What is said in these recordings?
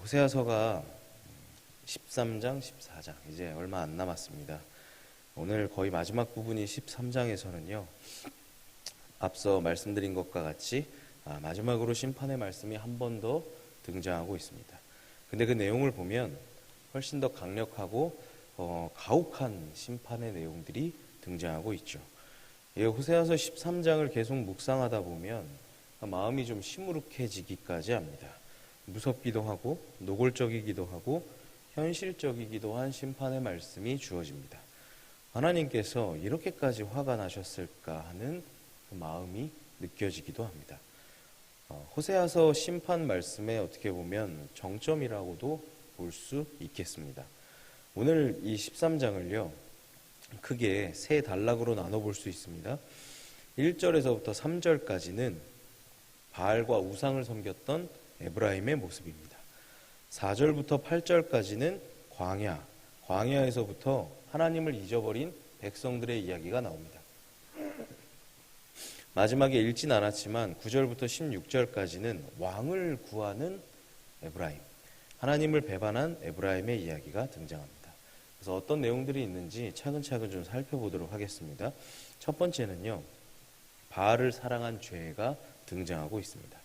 호세아서가 13장, 14장 이제 얼마 안 남았습니다. 오늘 거의 마지막 부분이 13장에서는요. 앞서 말씀드린 것과 같이 아, 마지막으로 심판의 말씀이 한 번 더 등장하고 있습니다. 근데 그 내용을 보면 훨씬 더 강력하고 어, 가혹한 심판의 내용들이 등장하고 있죠. 예, 호세아서 13장을 계속 묵상하다 보면 마음이 좀 시무룩해지기까지 합니다. 무섭기도 하고 노골적이기도 하고 현실적이기도 한 심판의 말씀이 주어집니다. 하나님께서 이렇게까지 화가 나셨을까 하는 그 마음이 느껴지기도 합니다. 어, 호세아서 심판 말씀에 어떻게 보면 정점이라고도 볼 수 있겠습니다. 오늘 이 13장을요, 크게 세 단락으로 나눠볼 수 있습니다. 1절에서부터 3절까지는 바알과 우상을 섬겼던 에브라임의 모습입니다. 4절부터 8절까지는 광야, 광야에서부터 하나님을 잊어버린 백성들의 이야기가 나옵니다. 마지막에 읽진 않았지만 9절부터 16절까지는 왕을 구하는 에브라임, 하나님을 배반한 에브라임의 이야기가 등장합니다. 그래서 어떤 내용들이 있는지 차근차근 좀 살펴보도록 하겠습니다. 첫 번째는요, 바알을 사랑한 죄가 등장하고 있습니다.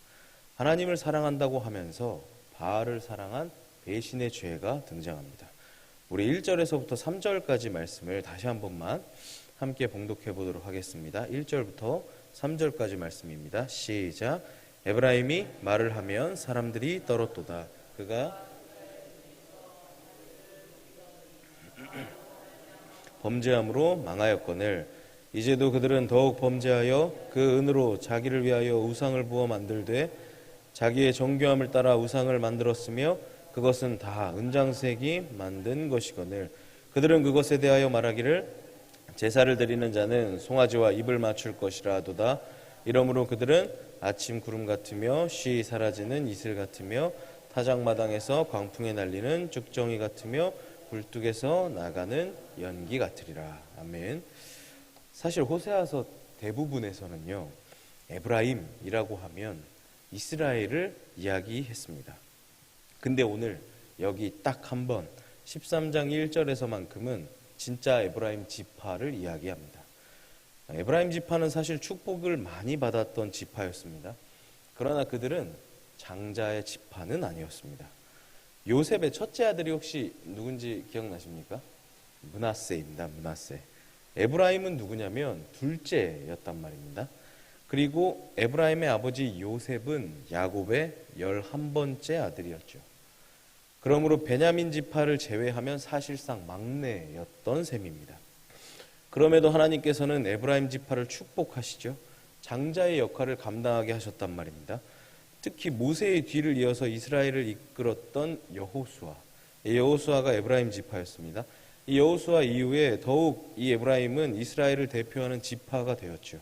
하나님을 사랑한다고 하면서 바알을 사랑한 배신의 죄가 등장합니다. 우리 1절에서부터 3절까지 말씀을 다시 한 번만 함께 봉독해 보도록 하겠습니다. 1절부터 3절까지 말씀입니다. 시작. 에브라임이 말을 하면 사람들이 떨었도다. 그가 범죄함으로 망하였거늘 이제도 그들은 더욱 범죄하여 그 은으로 자기를 위하여 우상을 부어 만들되 자기의 정교함을 따라 우상을 만들었으며 그것은 다 은장색이 만든 것이거늘 그들은 그것에 대하여 말하기를 제사를 드리는 자는 송아지와 입을 맞출 것이라도다. 이러므로 그들은 아침 구름 같으며 쉬 사라지는 이슬 같으며 타작마당에서 광풍에 날리는 쭉정이 같으며 굴뚝에서 나가는 연기 같으리라. 아멘. 사실 호세아서 대부분에서는요 에브라임이라고 하면 이스라엘을 이야기했습니다. 근데 오늘 여기 딱 한 번 13장 1절에서만큼은 진짜 에브라임 지파를 이야기합니다. 에브라임 지파는 사실 축복을 많이 받았던 지파였습니다. 그러나 그들은 장자의 지파는 아니었습니다. 요셉의 첫째 아들이 혹시 누군지 기억나십니까? 문하세입니다. 문하세. 에브라임은 누구냐면 둘째였단 말입니다. 그리고 에브라임의 아버지 요셉은 야곱의 열한 번째 아들이었죠. 그러므로 베냐민 지파를 제외하면 사실상 막내였던 셈입니다. 그럼에도 하나님께서는 에브라임 지파를 축복하시죠. 장자의 역할을 감당하게 하셨단 말입니다. 특히 모세의 뒤를 이어서 이스라엘을 이끌었던 여호수아. 여호수아가 에브라임 지파였습니다. 이 여호수아 이후에 더욱 이 에브라임은 이스라엘을 대표하는 지파가 되었죠.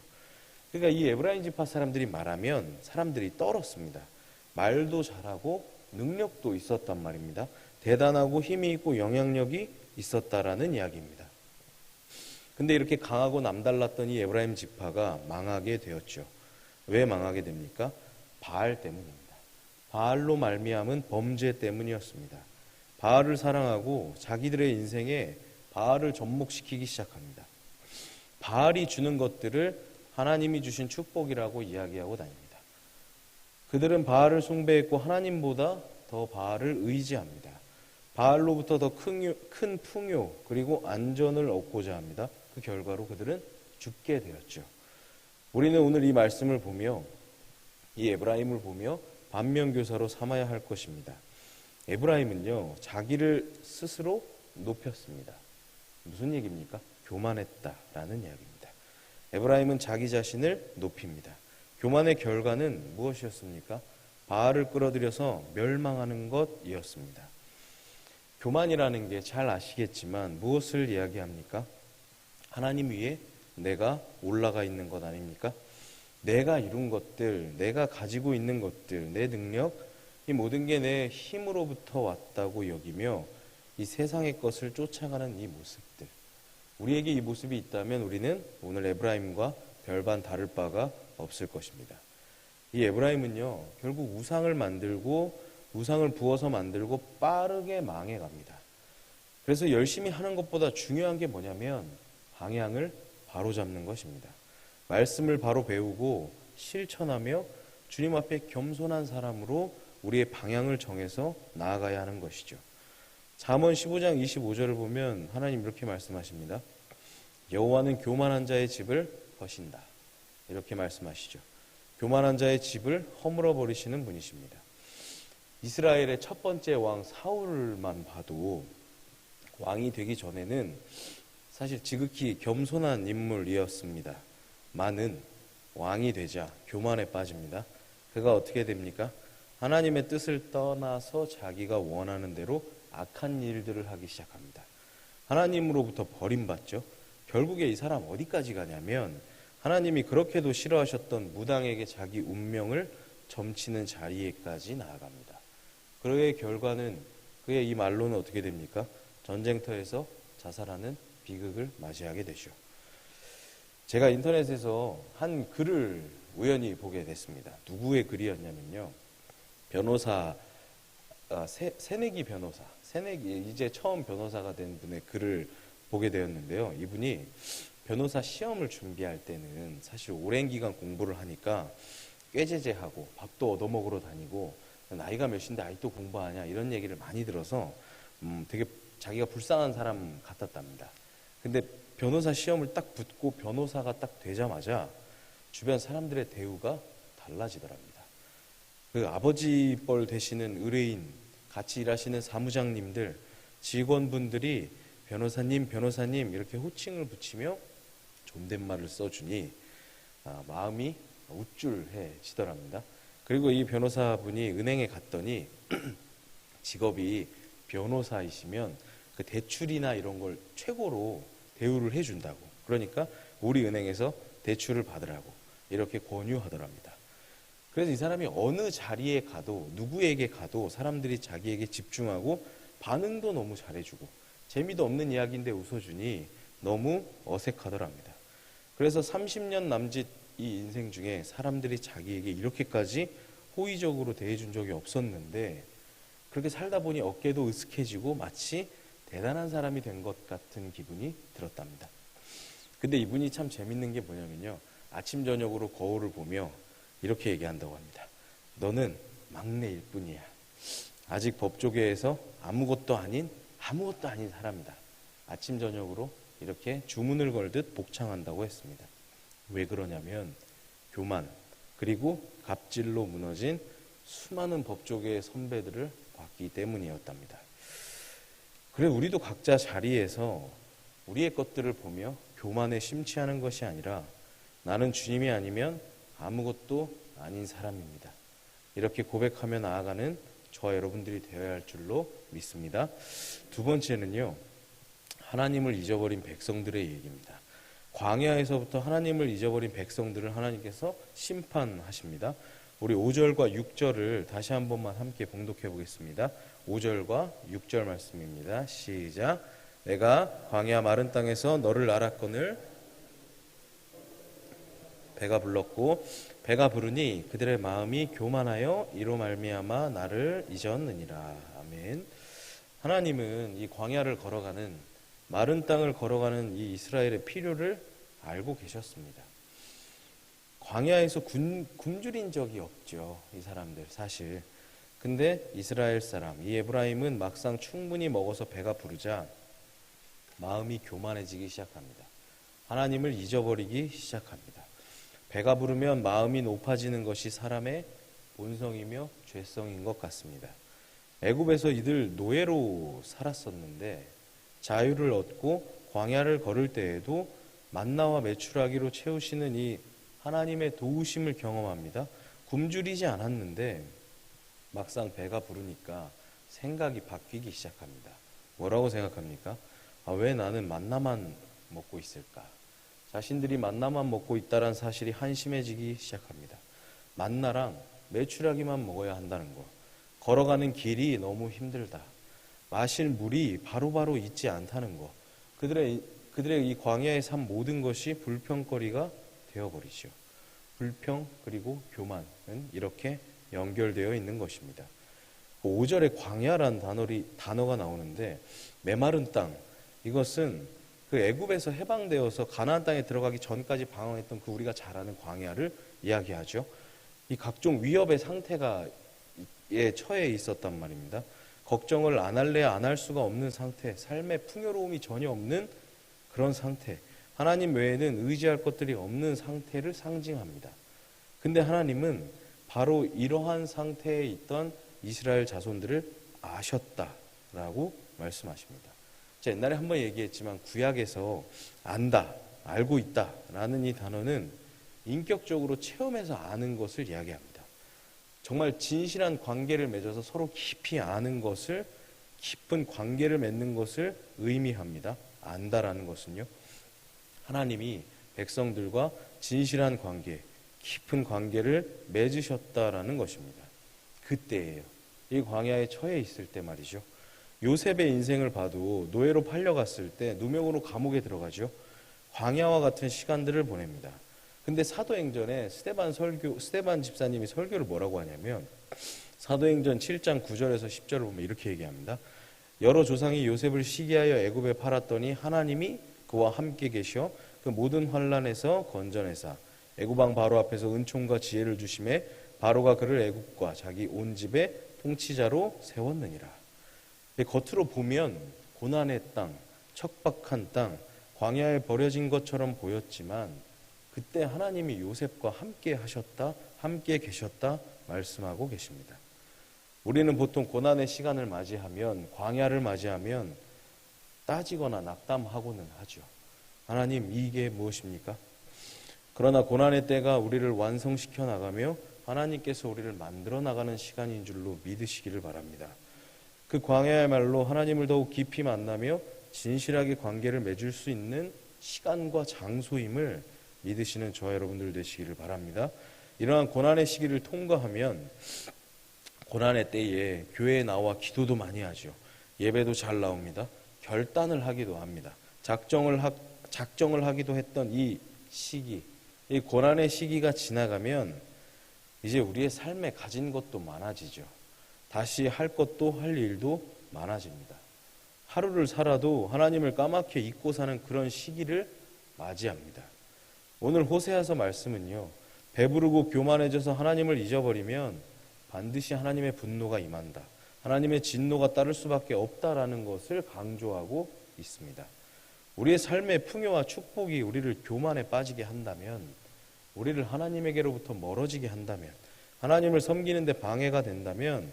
그러니까 이 에브라임 지파 사람들이 말하면 사람들이 떨었습니다. 말도 잘하고 능력도 있었단 말입니다. 대단하고 힘이 있고 영향력이 있었다라는 이야기입니다. 근데 이렇게 강하고 남달랐던 이 에브라임 지파가 망하게 되었죠. 왜 망하게 됩니까? 바알 때문입니다. 바알로 말미암은 범죄 때문이었습니다. 바알을 사랑하고 자기들의 인생에 바알을 접목시키기 시작합니다. 바알이 주는 것들을 하나님이 주신 축복이라고 이야기하고 다닙니다. 그들은 바알을 숭배했고 하나님보다 더 바알을 의지합니다. 바알로부터 더 큰 풍요 그리고 안전을 얻고자 합니다. 그 결과로 그들은 죽게 되었죠. 우리는 오늘 이 말씀을 보며 이 에브라임을 보며 반면교사로 삼아야 할 것입니다. 에브라임은요 자기를 스스로 높였습니다. 무슨 얘기입니까? 교만했다라는 이야기입니다. 에브라임은 자기 자신을 높입니다. 교만의 결과는 무엇이었습니까? 바알을 끌어들여서 멸망하는 것이었습니다. 교만이라는 게 잘 아시겠지만 무엇을 이야기합니까? 하나님 위에 내가 올라가 있는 것 아닙니까? 내가 이룬 것들, 내가 가지고 있는 것들, 내 능력, 이 모든 게 내 힘으로부터 왔다고 여기며 이 세상의 것을 쫓아가는 이 모습들. 우리에게 이 모습이 있다면 우리는 오늘 에브라임과 별반 다를 바가 없을 것입니다. 이 에브라임은요, 결국 우상을 만들고 우상을 부어서 만들고 빠르게 망해 갑니다. 그래서 열심히 하는 것보다 중요한 게 뭐냐면 방향을 바로 잡는 것입니다. 말씀을 바로 배우고 실천하며 주님 앞에 겸손한 사람으로 우리의 방향을 정해서 나아가야 하는 것이죠. 잠언 15장 25절을 보면 하나님 이렇게 말씀하십니다. 여호와는 교만한 자의 집을 허신다. 이렇게 말씀하시죠. 교만한 자의 집을 허물어 버리시는 분이십니다. 이스라엘의 첫 번째 왕 사울만 봐도 왕이 되기 전에는 사실 지극히 겸손한 인물이었습니다. 많은 왕이 되자 교만에 빠집니다. 그가 어떻게 됩니까? 하나님의 뜻을 떠나서 자기가 원하는 대로 악한 일들을 하기 시작합니다. 하나님으로부터 버림받죠. 결국에 이 사람 어디까지 가냐면 하나님이 그렇게도 싫어하셨던 무당에게 자기 운명을 점치는 자리에까지 나아갑니다. 그의 결과는 그의 이 말로는 어떻게 됩니까? 전쟁터에서 자살하는 비극을 맞이하게 되죠. 제가 인터넷에서 한 글을 우연히 보게 됐습니다. 누구의 글이었냐면요. 변호사, 아, 새, 새내기 변호사, 새내기, 이제 처음 변호사가 된 분의 글을 보게 되었는데요. 이분이 변호사 시험을 준비할 때는 사실 오랜 기간 공부를 하니까 꾀제제하고 밥도 얻어먹으러 다니고 나이가 몇인데 아직도 공부하냐 이런 얘기를 많이 들어서 음, 되게 자기가 불쌍한 사람 같았답니다. 근데 변호사 시험을 딱 붙고 변호사가 딱 되자마자 주변 사람들의 대우가 달라지더랍니다. 그 아버지 뻘 되시는 의뢰인, 같이 일하시는 사무장님들, 직원분들이 변호사님, 변호사님 이렇게 호칭을 붙이며 존댓말을 써주니 아, 마음이 우쭐해지더랍니다. 그리고 이 변호사분이 은행에 갔더니 직업이 변호사이시면 그 대출이나 이런 걸 최고로 대우를 해준다고. 그러니까 우리 은행에서 대출을 받으라고 이렇게 권유하더랍니다. 그래서 이 사람이 어느 자리에 가도 누구에게 가도 사람들이 자기에게 집중하고 반응도 너무 잘해주고 재미도 없는 이야기인데 웃어주니 너무 어색하더랍니다. 그래서 30년 남짓 이 인생 중에 사람들이 자기에게 이렇게까지 호의적으로 대해준 적이 없었는데 그렇게 살다 보니 어깨도 으쓱해지고 마치 대단한 사람이 된 것 같은 기분이 들었답니다. 근데 이분이 참 재밌는 게 뭐냐면요. 아침 저녁으로 거울을 보며 이렇게 얘기한다고 합니다. 너는 막내일 뿐이야. 아직 법조계에서 아무것도 아닌 아무것도 아닌 사람이다. 아침 저녁으로 이렇게 주문을 걸듯 복창한다고 했습니다. 왜 그러냐면 교만 그리고 갑질로 무너진 수많은 법조계의 선배들을 봤기 때문이었답니다. 그래 우리도 각자 자리에서 우리의 것들을 보며 교만에 심취하는 것이 아니라 나는 주님이 아니면 아무것도 아닌 사람입니다. 이렇게 고백하며 나아가는 저와 여러분들이 되어야 할 줄로 믿습니다. 두 번째는요. 하나님을 잊어버린 백성들의 얘기입니다. 광야에서부터 하나님을 잊어버린 백성들을 하나님께서 심판하십니다. 우리 5절과 6절을 다시 한 번만 함께 봉독해 보겠습니다. 5절과 6절 말씀입니다. 시작. 내가 광야 마른 땅에서 너를 알았거늘 배가 불렀고 배가 부르니 그들의 마음이 교만하여 이로 말미암아 나를 잊었느니라. 아멘. 하나님은 이 광야를 걸어가는 마른 땅을 걸어가는 이 이스라엘의 필요를 알고 계셨습니다. 광야에서 군, 굶주린 적이 없죠. 이 사람들 사실. 근데 이스라엘 사람, 이 에브라임은 막상 충분히 먹어서 배가 부르자 마음이 교만해지기 시작합니다. 하나님을 잊어버리기 시작합니다. 배가 부르면 마음이 높아지는 것이 사람의 본성이며 죄성인 것 같습니다. 애굽에서 이들 노예로 살았었는데 자유를 얻고 광야를 걸을 때에도 만나와 메추라기로 채우시는 이 하나님의 도우심을 경험합니다. 굶주리지 않았는데 막상 배가 부르니까 생각이 바뀌기 시작합니다. 뭐라고 생각합니까? 아, 왜 나는 만나만 먹고 있을까? 자신들이 만나만 먹고 있다는 사실이 한심해지기 시작합니다. 만나랑 메추라기만 먹어야 한다는 거. 걸어가는 길이 너무 힘들다. 마실 물이 바로바로 바로 있지 않다는 것. 그들의, 그들의 이 광야의 삶 모든 것이 불평거리가 되어버리죠. 불평 그리고 교만은 이렇게 연결되어 있는 것입니다. 그 5절에 광야란 단어리, 단어가 나오는데 메마른 땅 이것은 그 애굽에서 해방되어서 가나안 땅에 들어가기 전까지 방황했던 그 우리가 잘 아는 광야를 이야기하죠. 이 각종 위협의 상태가 에 처해 있었단 말입니다. 걱정을 안 할래야 안할 수가 없는 상태, 삶의 풍요로움이 전혀 없는 그런 상태, 하나님 외에는 의지할 것들이 없는 상태를 상징합니다. 근데 하나님은 바로 이러한 상태에 있던 이스라엘 자손들을 아셨다라고 말씀하십니다. 자, 옛날에 한번 얘기했지만 구약에서 안다, 알고 있다라는 이 단어는 인격적으로 체험해서 아는 것을 이야기합니다. 정말 진실한 관계를 맺어서 서로 깊이 아는 것을 깊은 관계를 맺는 것을 의미합니다. 안다라는 것은요. 하나님이 백성들과 진실한 관계, 깊은 관계를 맺으셨다라는 것입니다. 그때예요. 이 광야에 처해 있을 때 말이죠. 요셉의 인생을 봐도 노예로 팔려갔을 때 누명으로 감옥에 들어가죠. 광야와 같은 시간들을 보냅니다. 근데 사도행전에 스테반 설교 스테반 집사님이 설교를 뭐라고 하냐면 사도행전 7장 9절에서 10절을 보면 이렇게 얘기합니다. 여러 조상이 요셉을 시기하여 애굽에 팔았더니 하나님이 그와 함께 계셔 그 모든 환란에서 건져내사 애굽 왕 바로 앞에서 은총과 지혜를 주심에 바로가 그를 애굽과 자기 온 집의 통치자로 세웠느니라. 겉으로 보면 고난의 땅, 척박한 땅, 광야에 버려진 것처럼 보였지만 그때 하나님이 요셉과 함께 하셨다, 함께 계셨다 말씀하고 계십니다. 우리는 보통 고난의 시간을 맞이하면 광야를 맞이하면 따지거나 낙담하고는 하죠. 하나님 이게 무엇입니까? 그러나 고난의 때가 우리를 완성시켜 나가며 하나님께서 우리를 만들어 나가는 시간인 줄로 믿으시기를 바랍니다. 그 광야야말로 하나님을 더욱 깊이 만나며 진실하게 관계를 맺을 수 있는 시간과 장소임을 믿으시는 저와 여러분들 되시기를 바랍니다. 이러한 고난의 시기를 통과하면 고난의 때에 교회에 나와 기도도 많이 하죠. 예배도 잘 나옵니다. 결단을 하기도 합니다. 작정을 하, 작정을 하기도 했던 이 시기, 이 고난의 시기가 지나가면 이제 우리의 삶에 가진 것도 많아지죠. 다시 할 것도 할 일도 많아집니다. 하루를 살아도 하나님을 까맣게 잊고 사는 그런 시기를 맞이합니다. 오늘 호세아서 말씀은요. 배부르고 교만해져서 하나님을 잊어버리면 반드시 하나님의 분노가 임한다. 하나님의 진노가 따를 수밖에 없다라는 것을 강조하고 있습니다. 우리의 삶의 풍요와 축복이 우리를 교만에 빠지게 한다면, 우리를 하나님에게로부터 멀어지게 한다면, 하나님을 섬기는데 방해가 된다면,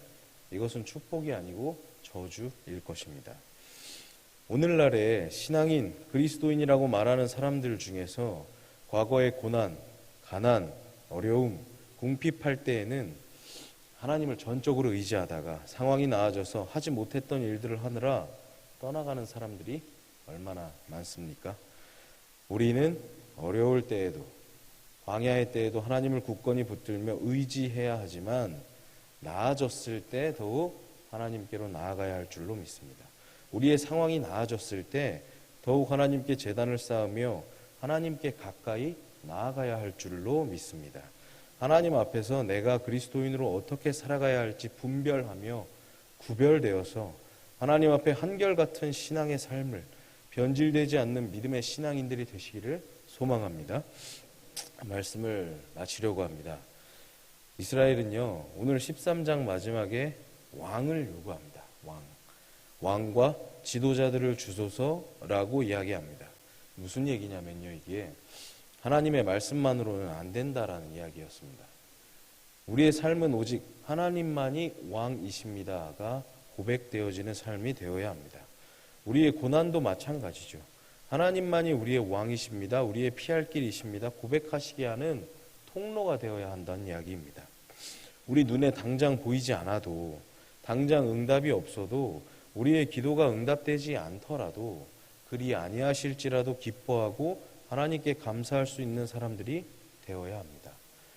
이것은 축복이 아니고 저주일 것입니다. 오늘날의 신앙인, 그리스도인이라고 말하는 사람들 중에서 과거의 고난, 가난, 어려움, 궁핍할 때에는 하나님을 전적으로 의지하다가 상황이 나아져서 하지 못했던 일들을 하느라 떠나가는 사람들이 얼마나 많습니까? 우리는 어려울 때에도 광야의 때에도 하나님을 굳건히 붙들며 의지해야 하지만 나아졌을 때 더욱 하나님께로 나아가야 할 줄로 믿습니다. 우리의 상황이 나아졌을 때 더욱 하나님께 재단을 쌓으며 하나님께 가까이 나아가야 할 줄로 믿습니다. 하나님 앞에서 내가 그리스도인으로 어떻게 살아가야 할지 분별하며 구별되어서 하나님 앞에 한결같은 신앙의 삶을 변질되지 않는 믿음의 신앙인들이 되시기를 소망합니다. 말씀을 마치려고 합니다. 이스라엘은요, 오늘 13장 마지막에 왕을 요구합니다. 왕. 왕과 지도자들을 주소서라고 이야기합니다. 무슨 얘기냐면요, 이게 하나님의 말씀만으로는 안 된다라는 이야기였습니다. 우리의 삶은 오직 하나님만이 왕이십니다가 고백되어지는 삶이 되어야 합니다. 우리의 고난도 마찬가지죠. 하나님만이 우리의 왕이십니다. 우리의 피할 길이십니다. 고백하시게 하는 통로가 되어야 한다는 이야기입니다. 우리 눈에 당장 보이지 않아도 당장 응답이 없어도 우리의 기도가 응답되지 않더라도 그리 아니하실지라도 기뻐하고 하나님께 감사할 수 있는 사람들이 되어야 합니다.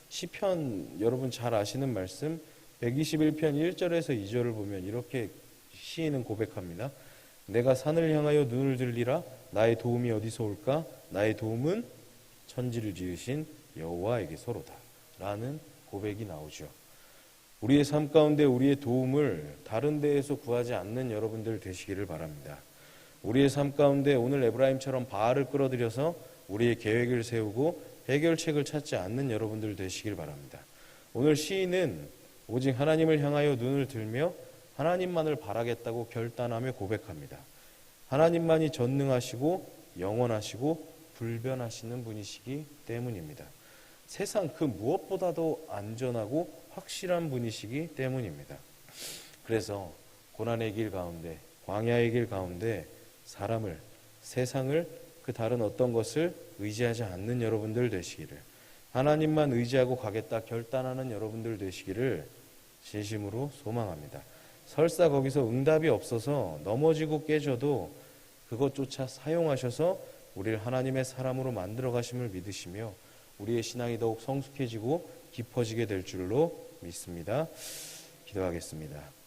시편 여러분 잘 아시는 말씀 121편 1절에서 2절을 보면 이렇게 시인은 고백합니다. 내가 산을 향하여 눈을 들리라 나의 도움이 어디서 올까? 나의 도움은 천지를 지으신 여호와에게 서로다. 라는 고백이 나오죠. 우리의 삶 가운데 우리의 도움을 다른 데에서 구하지 않는 여러분들 되시기를 바랍니다. 우리의 삶 가운데 오늘 에브라임처럼 바알을 끌어들여서 우리의 계획을 세우고 해결책을 찾지 않는 여러분들 되시길 바랍니다. 오늘 시인은 오직 하나님을 향하여 눈을 들며 하나님만을 바라겠다고 결단하며 고백합니다. 하나님만이 전능하시고 영원하시고 불변하시는 분이시기 때문입니다. 세상 그 무엇보다도 안전하고 확실한 분이시기 때문입니다. 그래서 고난의 길 가운데, 광야의 길 가운데 사람을, 세상을 그 다른 어떤 것을 의지하지 않는 여러분들 되시기를, 하나님만 의지하고 가겠다 결단하는 여러분들 되시기를 진심으로 소망합니다. 설사 거기서 응답이 없어서 넘어지고 깨져도 그것조차 사용하셔서 우리를 하나님의 사람으로 만들어 가심을 믿으시며 우리의 신앙이 더욱 성숙해지고 깊어지게 될 줄로 믿습니다. 기도하겠습니다.